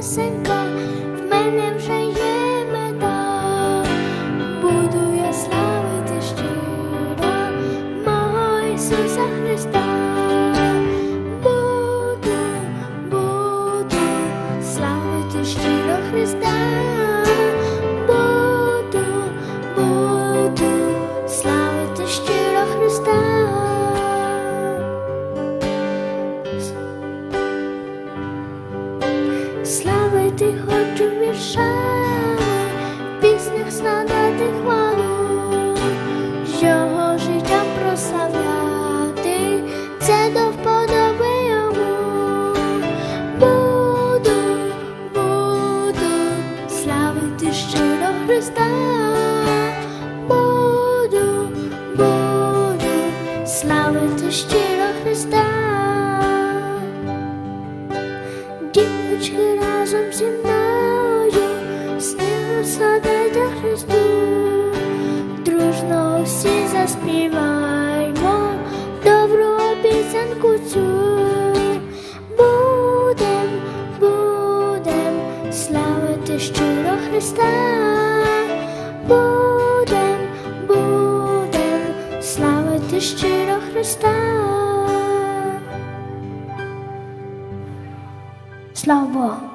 пісенька, в мене вже є мета, буду я славити щиро, мого Ісуса Христа, буду, буду, славити щиро Христа. Славити хочу віршами, в піснях складати хвалу, його життя прославляти, це до вподоби йому. Буду, буду славити щиро Христа. Буду, буду славити щиро Христа. Дівчатки разом зі мною снігу садайте Христу, дружно всі заспіваймо добру обіцянку цю. Будем, будем славити щиро Христа. Будем, будем славити щиро Христа. Слава Богу.